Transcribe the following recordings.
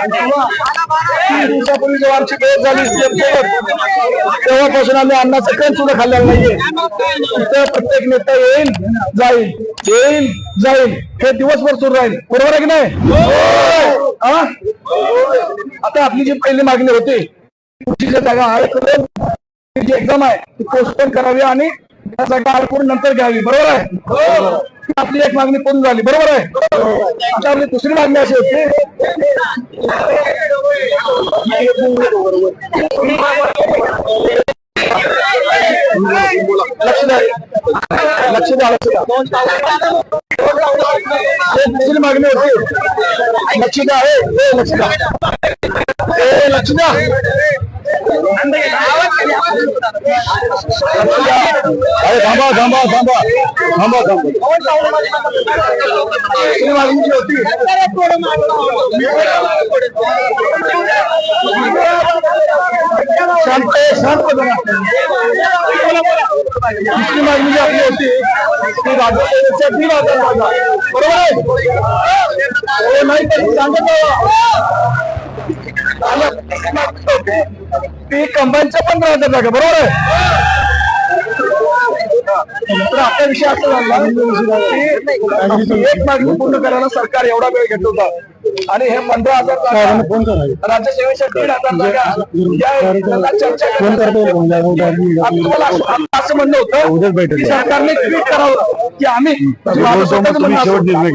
तीन दिवसापूर्वी जेव्हा आमची भेट झाली तेव्हापासून आम्ही अन्नाचं कण सुद्धा खाल्लेलं नाहीये. तिथं प्रत्येक नेता येईल जाईल येईल जाईल. हे दिवसभर सुरू राहील. बरोबर आहे की नाही? आता आपली जी पहिली मागणी होती कृषीच्या जागा आहे जी एक्झाम आहे ती पोस्टपोन करावी आणि जागा आड कोण नंतर घ्यावी बरोबर आहे? हो. आपली एक मागणी पूर्ण झाली बरोबर आहे? आता आपली दुसरी मागणी अशी होती. लक्ष द्या. लक्ष द्या लक्ष द्या. एक दुसरी मागणी होती. लक्ष द्या हो. हो, लक्ष द्या. लक्ष द्या. अरे थांबा थांबा थांबा थांबा थांबा दुसरी मागणी जी होती शांत शांत बघा दुसरी मागणी जी आपली होती ती राजस्थानच्या तीन हजार जागा बरोबर आहे हो नाही तर सांगत आहे. ती कंबाईनच्या पण हजार जागा बरोबर आहे? तर विषय असं झाला की एक मागणी पूर्ण करायला सरकार एवढा वेळ घेत होता. आणि हे पंधरा हजार जागा राज्यसेवेच्या दीड हजार जागा या याला चर्चा तुम्हाला असं म्हणलं होतं की सरकारने ट्विट करावं की आम्ही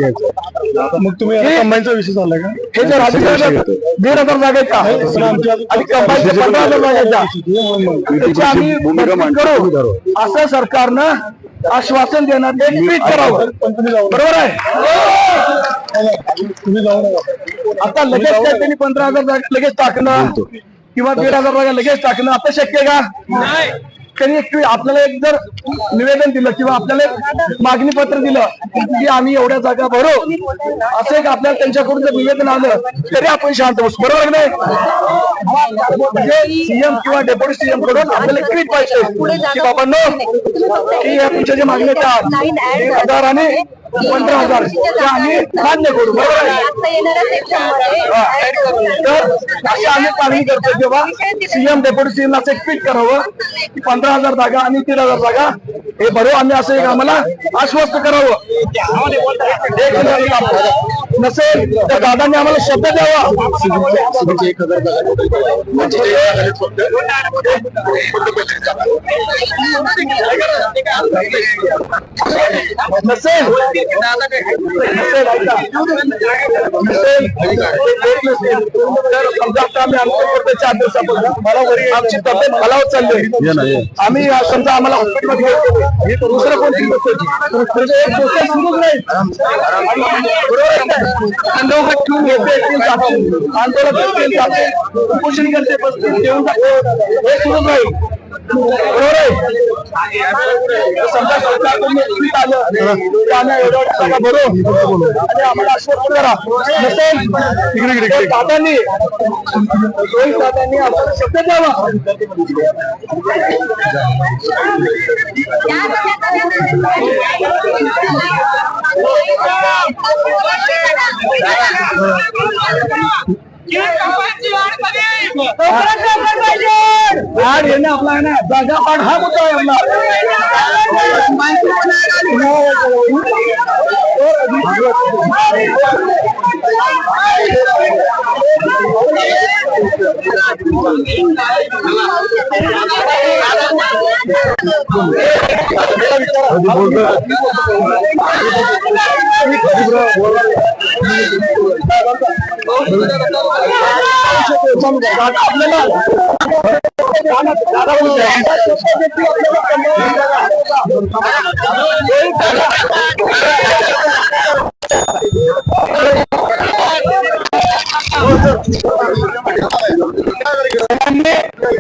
होतं. मग तुम्ही कंबाईनचा विषय चाललाय का? हे जे राज्यसेवेच्या दीड हजार जागा का? आणि कंबाईनच्या पंधरा हजार जागा त्याची आम्ही करू. असं सरकारनं आश्वासन देणार एक ट्विट करावं. बरोबर आहे? तुम्ही जाऊ नका आता लगेच काय त्यांनी पंधरा हजार जागा लगेच टाकणं किंवा दीड हजार जागा लगेच टाकणं आता शक्य आहे का? त्यांनी एक आपल्याला एक जर निवेदन दिलं किंवा आपल्याला एक मागणी पत्र दिलं की आम्ही एवढ्या जागा भरू असं एक आपल्याला त्यांच्याकडून जर निवेदन आलं तरी आपण शांत बसू. बरोबर नाही? म्हणजे सीएम किंवा डेप्युटी सीएमकडून आपल्याला एक ट्विट पाहिजे की बाबा नो की तुमच्या जे मागण्या त्या आणि पंधरा हजार. आम्ही मान्य करू बरोबर आहे? तर अशी आम्ही मागणी करतो जेव्हा सीएम डेप्युटी सीएम असं एक ट्विट करावं की पंधरा हजार जागा आणि तीन हजार जागा. हे भरू आम्ही असं एक आम्हाला आश्वस्त करावं. नसेल तर दादांनी आम्हाला शब्द द्यावा. एक हजार नसेल समजा आम्ही चार दिवसापासून आमची तब्येत खालावत चालली आम्ही समजा आम्हाला हॉस्पिटलमध्ये दुसरं कोणती एक सुरूच नाही आंदोलन उपोषण करते बसतील देऊन हे सुरूच राहील समजा सरकारकडून तुम्ही आलं की आम्ही एवढ्या एवढ्या जागा भरू आणि आम्हाला आश्वस्त करा. नसेल दादांनी रोहित दादांनी आम्हाला शब्द द्यावा आपला आहे ना जागा वाढ हा मुद्दा आहे आपल्याला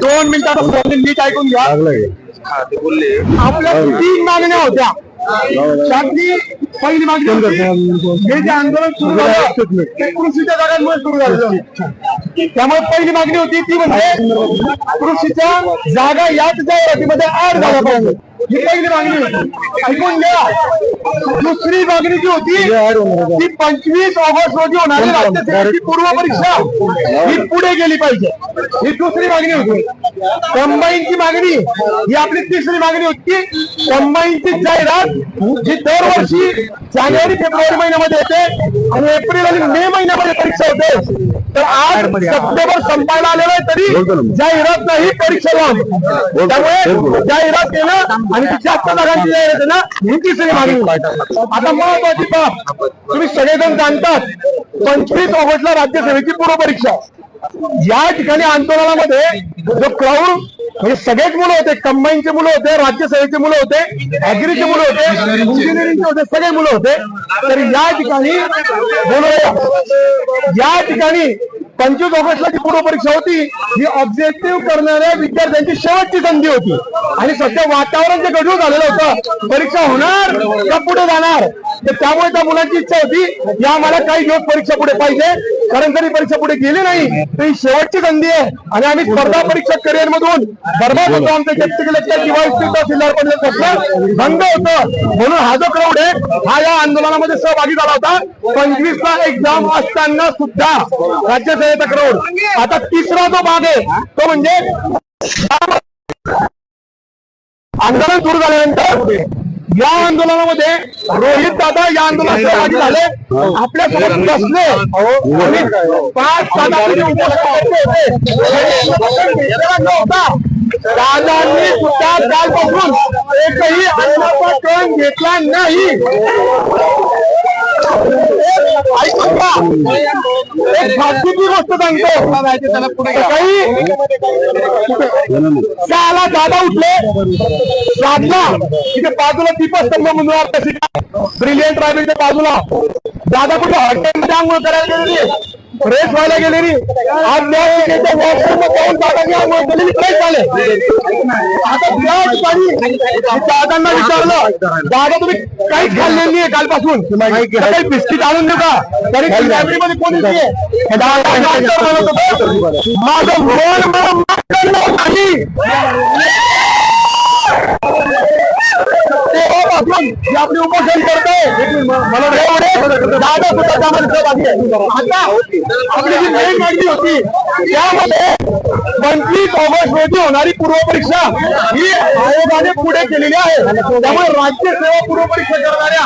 दोन मिनिटात नीट ऐकून घ्या. आपल्या तीन मागण्या होत्या. त्यातली पहिली मागणी होती, हे. जे आंदोलन सुरू झालं ते कृषीच्या जागांमुळे सुरू झालं. त्यामुळे पहिली मागणी होती ती म्हणजे कृषीच्या जागा याच जाहिरातीमध्ये ऍड झाल्या पाहिजे ही पहिली मागणी होती. ऐकून घ्या. दुसरी मागणी जी होती ती पंचवीस ऑगस्ट रोजी होणारी राज्यसेवेची पूर्व परीक्षा. ही पुढे गेली पाहिजे. ही दुसरी मागणी होती. कंबाईनची मागणी. ही आपली तिसरी मागणी होती. कंबाईनची जाहिरात जी दरवर्षी जानेवारी फेब्रुवारी महिन्यामध्ये येते आणि एप्रिल आणि मे महिन्यामध्ये परीक्षा होते. तर आज सप्टेंबर संपायला आलेलं आहे तरी जाहिरात नाही परीक्षा लावून. त्यामुळे जाहिरात केलं आणि ती जास्त जागांची जाहिरात आहे ना ही तिसरी मागणी आता महत्वाची बाब तुम्ही सगळेजण जाणतात पंचवीस ऑगस्टला राज्यसभेची पूर्व परीक्षा या ठिकाणी आंदोलनामध्ये जो क्राऊड म्हणजे सगळेच मुलं होते कंबाईनचे मुलं होते राज्यसभेचे मुलं होते अॅग्रीचे मुलं होते इंजिनिअरिंगचे होते सगळे मुलं होते. तर या ठिकाणी बोलूया. या ठिकाणी पंचवीस ऑगस्टला जी पूर्व परीक्षा होती. ही ऑब्जेक्टिव्ह करणाऱ्या विद्यार्थ्यांची शेवटची संधी होती. आणि सध्या वातावरण जे गढूळ झालेलं होतं परीक्षा होणार का पुढे जाणार? तर त्यामुळे त्या मुलांची इच्छा होती की आम्हाला काही दिवस परीक्षा पुढे पाहिजे. कारण जरी परीक्षा पुढे गेली नाही तर ही शेवटची संधी आहे. आणि आम्ही स्पर्धा परीक्षा करिअर मधून बर्बाद होतो. आमच्या जास्त कलेक्टर किंवा इस्पिता जिल्हा स्वप्न भंग होतं. म्हणून हा जो क्राऊड आहे हा या आंदोलनामध्ये सहभागी झाला होता. पंचवीस ला एक्झाम असताना सुद्धा राज्यसेवेचा क्राऊड आता तिसरा जो भाग आहे तो म्हणजे आंदोलन सुरू झाल्यानंतर या आंदोलनामध्ये रोहित दादा या आंदोलनात सहभागी झाले. आपल्यासोबत बसले. आणि पाच दादांनी होते. दादांनी सुद्धा कालपासून एकही अन्नाचा कण घेतला नाही. एक खाजगीची गोष्ट सांगतो. काही सहाला दादा उठले. साधला तिथे बाजूला दीपस्तंभ म्हणून ब्रिलियंट रायबीच्या बाजूला. दादा कुठे? हॉटेलमध्ये आंघोळ करायला गेलेली फ्रेश व्हायला गेलेली आज त्या वॉशरूम जाऊन दादांनी फ्रेश झाले आता त्या ठिकाणी दादांना विचारलं दादा तुम्ही काहीच खाल्लेली आहे कालपासून. काही बिस्किट आणून देऊ का तरी मध्ये कोणी दादा माझं मन मला नाही तेव्हापासून जे आपली उपोषण करतोय एवढे दादा सुद्धा त्यामध्ये आता आपली जी मेन मागणी होती। त्यामध्ये पंचवीस ऑगस्ट रोजी होणारी पूर्व परीक्षा। ही आयोगाने पुढे केलेली आहे। त्यामुळे राज्य सेवा पूर्व परीक्षा करणाऱ्या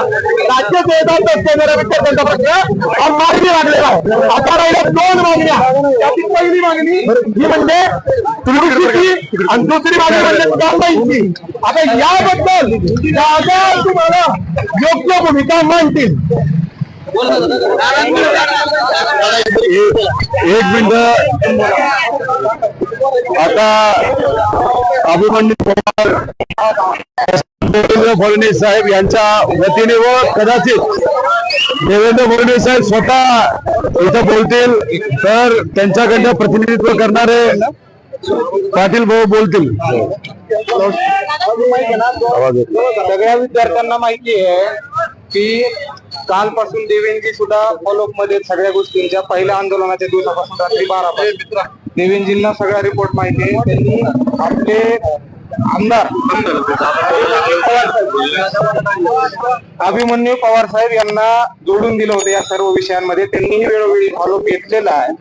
राज्य सेवेचा असणाऱ्या विद्यार्थ्यांचा प्रश्न हा मार्गी लागलेला आहे. आता राहिल्या दोन मागण्या. त्याची पहिली मागणी ही म्हणजे आणि दुसरी मागणी म्हणजे आता याबद्दल दादा तुम्हाला? योग्य भूमिका मांडतील. एक मिनिट. आता अभिमन्यू पवार देवेंद्र फडणवीस साहेब यांच्या वतीने व कदाचित देवेंद्र फडणवीस साहेब स्वतः इथं बोलतील तर त्यांच्याकडनं प्रतिनिधित्व करणारे पाटील भाऊ बोलतील. सगळ्या विद्यार्थ्यांना माहिती आहे की कालपासून देवेंजी सुद्धा फॉलोअपमध्ये सगळ्या गोष्टींच्या. पहिल्या आंदोलनाच्या दिवसापासून रात्री बारा देवेंजींना सगळा रिपोर्ट माहिती आहे. त्यांनी आपले आमदार अभिमन्यू पवार साहेब यांना जोडून दिलं होतं या सर्व विषयांमध्ये. त्यांनीही वेळोवेळी फॉलोअप घेतलेला आहे.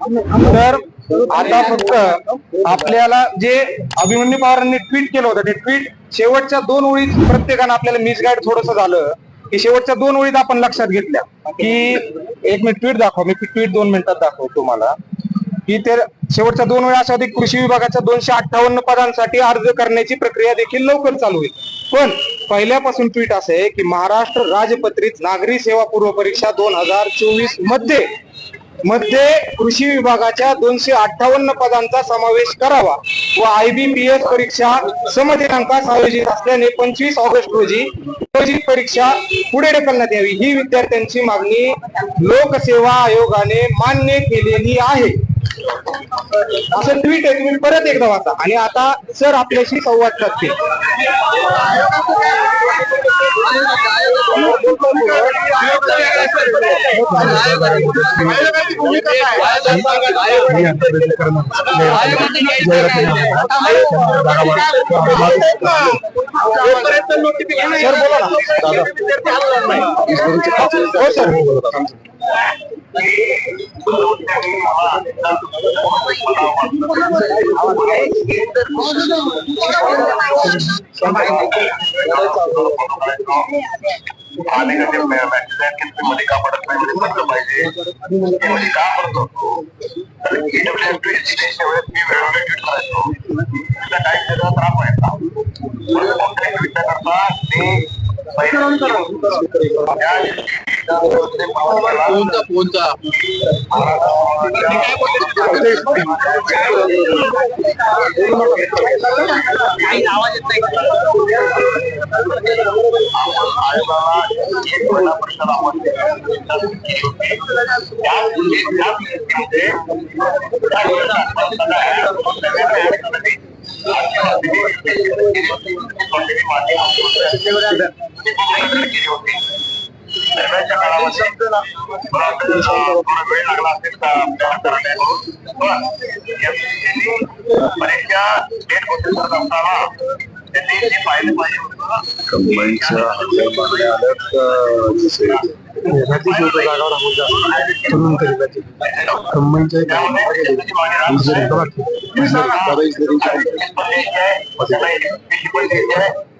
तर आता फक्त आपल्याला जे अभिमन्यू पवारांनी ट्विट केलं होतं ते ट्विट शेवटच्या दोन ओळीत प्रत्येकानं आपल्याला मिसगाईड थोडस झालं की शेवटच्या दोन ओळीत आपण लक्षात घेतल्या. की एक मिनिट ट्विट दाखव मी ट्विट दोन मिनिटात दाखव तुम्हाला. की ते शेवटच्या दोन वेळा अशा होती कृषी विभागाच्या दोनशे अठ्ठावन्न पदांसाठी अर्ज करण्याची प्रक्रिया देखील लवकर चालू होईल. पण पहिल्यापासून ट्विट असं आहे की महाराष्ट्र राजपत्रित नागरी सेवा पूर्व परीक्षा दोन हजार चोवीसमध्ये मध्ये कृषी विभागाच्या दोनशे अठ्ठावन्न पदांचा समावेश करावा व आयबीपीएस परीक्षा समदिनांकास आयोजित असल्याने पंचवीस ऑगस्ट रोजी आयोजित परीक्षा पुढे ढकलण्यात यावी. ही विद्यार्थ्यांची मागणी लोकसेवा आयोगाने मान्य केलेली आहे. असं ट्विट आहे तुम्ही परत एकदा वाचा. आणि आता सर आपल्याशी संवाद साधते हो सर. मध्ये का पडत नाही मध्ये पाहिजे हे का पडतो होतो EWF स्टेशनच्या वेळेस मी वेळोवेळी ट्विट करायचो त्याचा काय त्याचा त्रास व्हायचा म्हणून कोणत्याही ट्विटच्या करता ते पाऊस गेला. त्या दिवशी त्या व्यक्तीमध्ये त्या योजना आदिवासी केली होती काळामध्ये थोडा थोडा वेळ लागला असेल का आपल्याला करण्यात पण यांनी परीक्षा डेट होते करत असताना त्यांनी जे. पाहिलं पाहिजे होतं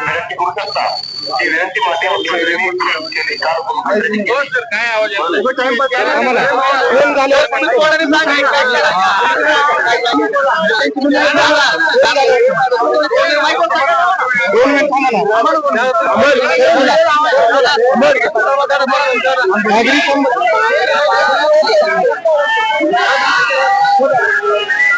विनंती करू शकता. ती विनंती माननीय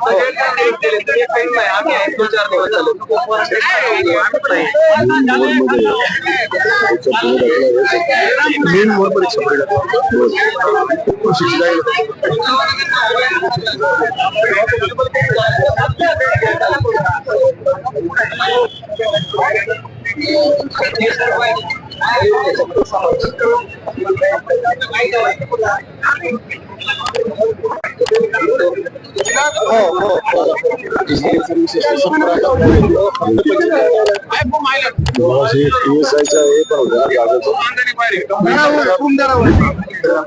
केली काल मुख्यमंत्र्यांनी केली. आम्हाला वर परीक्षा पीएसआयचा हे पण होतं ना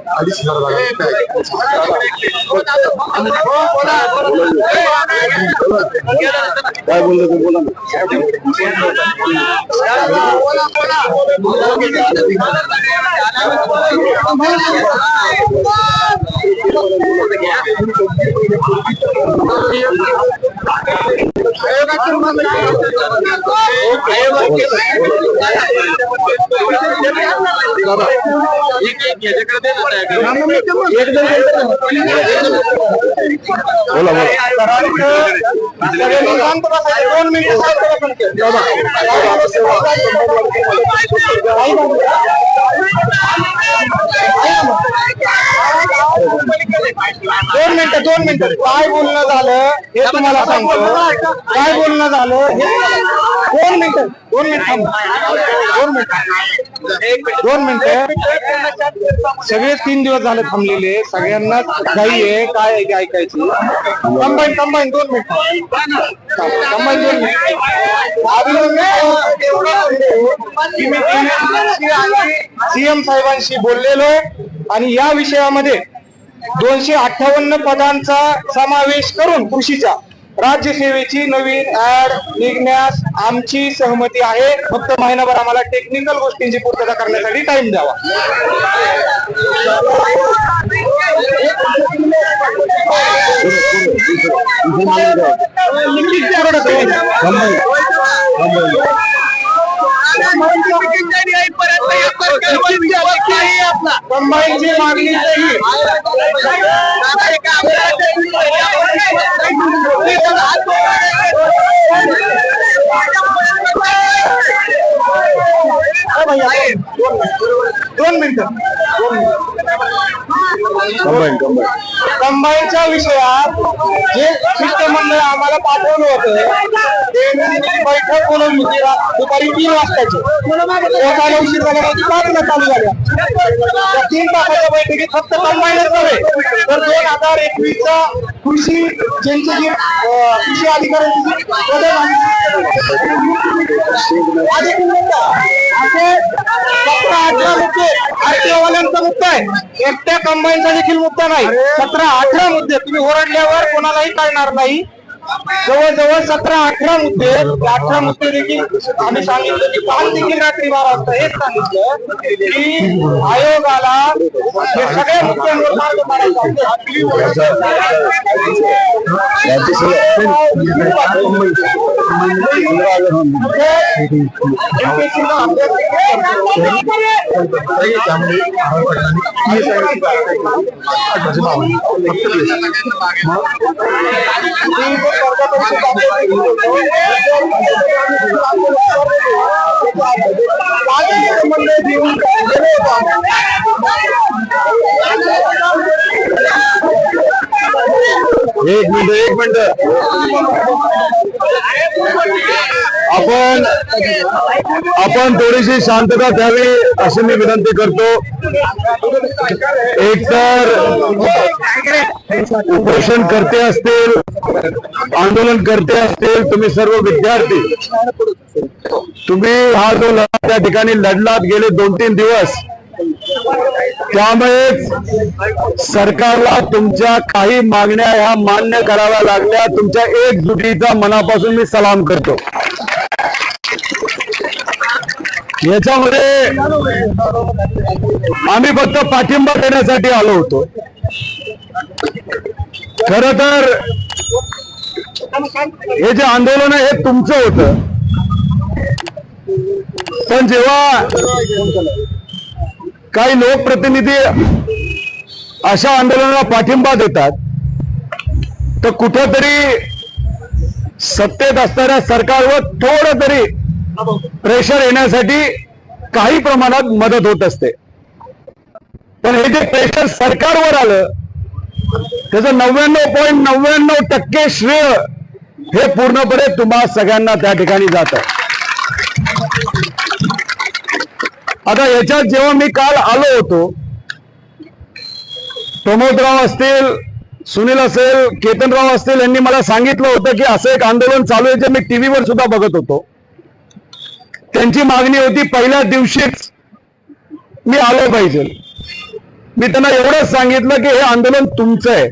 कागद अडीच हजार काय बोललं ते बोला ना बोला दोन मिनिटं दोन मिनिटं. काय बोलणं झालं हे तुम्हाला सांगतो. काय बोलणं झालं हे दोन मिनिटं दोन मिनिट दोन मिनिट. दोन मिनिटं. सगळे तीन दिवस झाले थांबलेले. सगळ्यांना घाई आहे काय आहे ऐकायची. कंबाईन कंबाईन दोन मिनिट. कंबाईन दोन मिनिट. सीएम साहेबांशी बोललेलो आणि या विषयामध्ये दोनशे अठ्ठावन्न पदांचा समावेश करून कृषीचा राज्यसेवेची नवीन ऍड निघण्यास आमची सहमती आहे फक्त महिनाभर आम्हाला टेक्निकल गोष्टींची पूर्तता करण्यासाठी टाइम द्यावा लिखित कंबाईनची मागणी नाही. दोन मिनिटं कंबाईन कंबाईन कंबाईनच्या विषयात जे शिष्टमंडळ आम्हाला पाठवलं होतं ते बैठक बोलवली होती दुपारी तीन वाजताची. पोहोचायला उशीर झाल्यामुळे पाचला चालू झाल्या त्या तीन तासाच्या बैठकीत फक्त कंबाईनच नव्हे तर दोन हजार एकवीसचा कृषी ज्यांचे जे कृषी अधिकाऱ्यांची अधिक सतरा अठरा मुद्दे आरटीओवाल्यांचा मुद्दा आहे. एकट्या कंबाईनचा देखील मुद्दा नाही. सतरा अठरा मुद्दे तुम्ही ओरडल्यावर कोणालाही कळणार नाही. जवळजवळ सतरा, अठरा मुद्दे अठरा मुद्दे देखील आम्ही सांगितलं की काल रात्री बारा की सगळ्या एक मिनिट एक मिनिट। आपण आपण थोडीशी शांतता द्यावी अशी मी विनंती करतो। एकतर उपोषण करते आंदोलन करते असतील तुम्ही सर्व विद्यार्थी. तुम्ही हा जो लढा त्या ठिकाणी लढलात गेले दोन तीन दिवस त्यामुळे सरकारला तुमच्या काही मागण्या ह्या मान्य कराव्या लागल्या. तुमच्या एकजुटीचा मनापासून मी सलाम करतो. याच्यामध्ये आम्ही फक्त पाठिंबा देण्यासाठी आलो होतो. खर तर हे जे आंदोलन आहे हे तुमचं होतं. पण जेव्हा काही लोकप्रतिनिधी अशा आंदोलनाला पाठिंबा देतात तर कुठेतरी सत्तेत असणाऱ्या सरकारवर थोडं तरी प्रेशर येण्यासाठी काही प्रमाणात मदत होत असते. पण हे जे प्रेशर सरकारवर आलं त्याचं नव्याण्णव पॉईंट नव्याण्णव टक्के श्रेय हे पूर्णपणे तुम्हा सगळ्यांना त्या ठिकाणी जात. आता याच्यात जेव्हा मी काल आलो होतो प्रमोदराव असतील सुनील असेल केतनराव असतील यांनी मला सांगितलं होतं की असं एक आंदोलन चालू आहे जे मी टीव्हीवर सुद्धा बघत होतो. त्यांची मागणी होती पहिल्या दिवशीच मी आलो पाहिजे. मी त्यांना एवढंच सांगितलं की हे आंदोलन तुमचं आहे.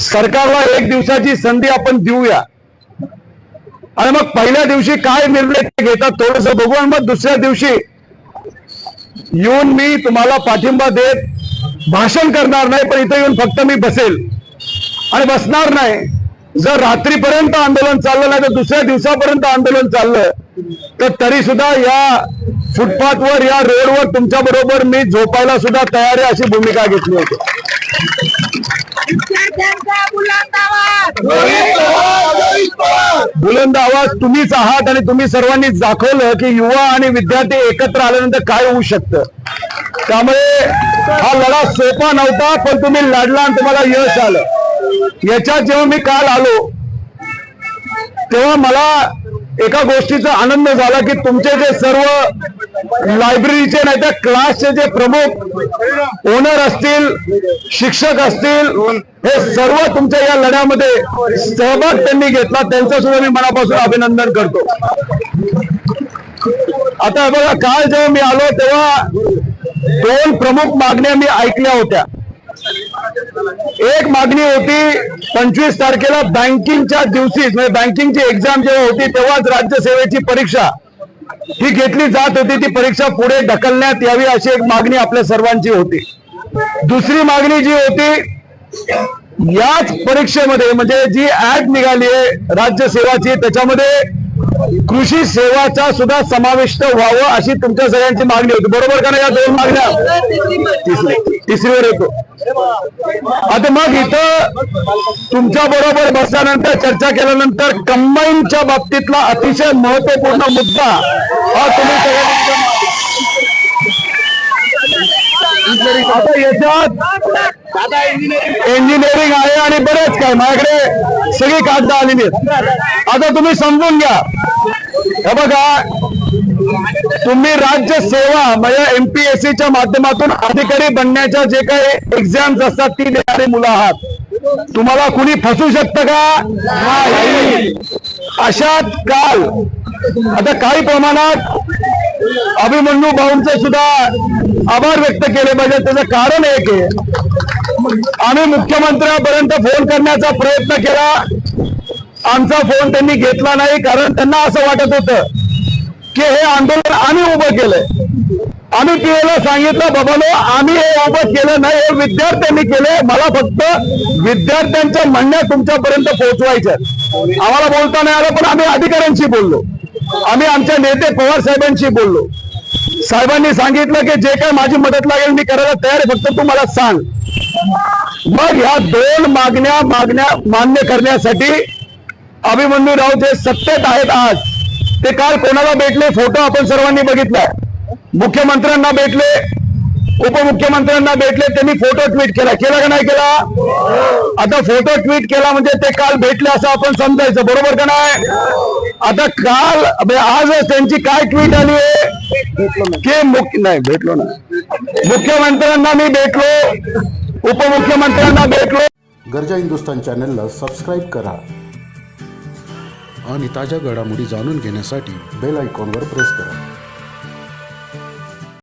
सरकारला एक दिवसाची संधी आपण देऊया. आणि मग पहिल्या दिवशी काय निर्णय ते घेतात थोडस बघू आणि मग दुसऱ्या दिवशी येऊन मी तुम्हाला पाठिंबा देत भाषण करणार नाही पण इथं येऊन फक्त मी बसेल. आणि बसणार नाही. जर रात्रीपर्यंत आंदोलन चाललं नाही तर दुसऱ्या दिवसापर्यंत आंदोलन चाललं तर तरी सुद्धा या फुटपाथवर या रोडवर तुमच्या बरोबर मी झोपायला सुद्धा तयार आहे अशी भूमिका घेतली होती. बुलंद आवाज. बुलंद आवाज तुम्हीच आहात आणि तुम्ही सर्वांनी दाखवलं की युवा आणि विद्यार्थी एकत्र आल्यानंतर काय होऊ शकतं. त्यामुळे हा लढा सोपा नव्हता पण तुम्ही लढला आणि तुम्हाला यश आलं. याच्यात जेव्हा मी काल आलो तेव्हा मला एका गोष्टीचा आनंद झाला की तुमचे जे सर्व लायब्ररीचे नाही तर क्लासचे जे प्रमुख ओनर असतील शिक्षक असतील हे सर्व तुमच्या या लढ्यामध्ये सहभाग त्यांनी घेतला. त्यांचं सुद्धा मी मनापासून अभिनंदन करतो. आता बघा काल जेव्हा मी आलो तेव्हा दोन प्रमुख मागण्या मी ऐकल्या होत्या. एक मागणी होती पंचवीस तारखेला बँकिंगच्या दिवशी म्हणजे बँकिंगची एक्झाम जेव्हा होती तेव्हाच राज्यसेवेची परीक्षा ही घेतली जात होती. ती परीक्षा पुढे ढकलण्यात यावी अशी एक मागणी आपल्या सर्वांची होती. दुसरी मागणी जी होती याच परीक्षेमध्ये म्हणजे जी ऍड निघाली आहे राज्यसेवाची त्याच्यामध्ये कृषी सेवाचा सुद्धा समाविष्ट व्हावं अशी तुमच्या सगळ्यांची मागणी होती. बरोबर का नाही या दोन मागण्या? तिसरी तिसरीवर येतो. आता मग इथं तुमच्या बरोबर बसल्यानंतर चर्चा केल्यानंतर कंबाईनच्या बाबतीतला अतिशय महत्त्वपूर्ण मुद्दा हा तुम्ही सगळ्यांनी आता याच्यात इंजिनिअरिंग आहे आणि बरेच काय. माझ्याकडे सगळी कागद आलेली आहेत. आता तुम्ही समजून घ्या. हे बघा तुम्ही राज्य सेवा म्हणजे एमपीएससी च्या माध्यमातून अधिकारी बनण्याच्या जे काही एक्झाम्स असतात ती देणारी मुलं आहात. तुम्हाला कुणी फसू शकतं का? अशात काल आता काही प्रमाणात अभिमन्यू भाऊंचे सुद्धा आभार व्यक्त केले पाहिजे. त्याचं कारण एक आहे. आम्ही मुख्यमंत्र्यांपर्यंत फोन करण्याचा प्रयत्न केला. आमचा फोन त्यांनी घेतला नाही कारण त्यांना असं वाटत होतं की हे आंदोलन आम्ही उभं केलंय. आम्ही पीएला सांगितलं बाबानो आम्ही हे उभं केलं नाही हे विद्यार्थ्यांनी केले मला फक्त विद्यार्थ्यांच्या म्हणण्या तुमच्यापर्यंत पोहोचवायच्या आम्हाला बोलता नाही आलं पण आम्ही अधिकाऱ्यांशी बोललो. आम्ही आमच्या नेते पवार साहेबांशी बोललो. साहेबांनी सांगितलं की जे काय माझी मदत लागेल मी करायला तयार आहे फक्त तू मला सांग. मग ह्या दोन मागण्या मागण्या मान्य करण्यासाठी अभिमन्यू राऊत जे सत्तेत आहेत आज. ते काल कोणाला भेटले? फोटो आपण सर्वांनी बघितला मुख्यमंत्र्यांना भेटले. उपमुख्यमंत्र्यांना भेटले. त्यांनी फोटो ट्विट केला. केला का नाही केला? आता फोटो ट्विट केला म्हणजे ते काल भेटले असं आपण समजायचं. बरोबर का नाही? आता काल आज त्यांची काय ट्विट आली आहे? की मुख्य नाही भेटलो ना. मुख्यमंत्र्यांना मी भेटलो. उपमुख्यमंत्र्यांना भेटलो. गरजा हिंदुस्तान चॅनलला सबस्क्राईब करा. आणि ताज्या घडामोडी जाणून घेण्यासाठी बेल आयकॉनवर प्रेस करा.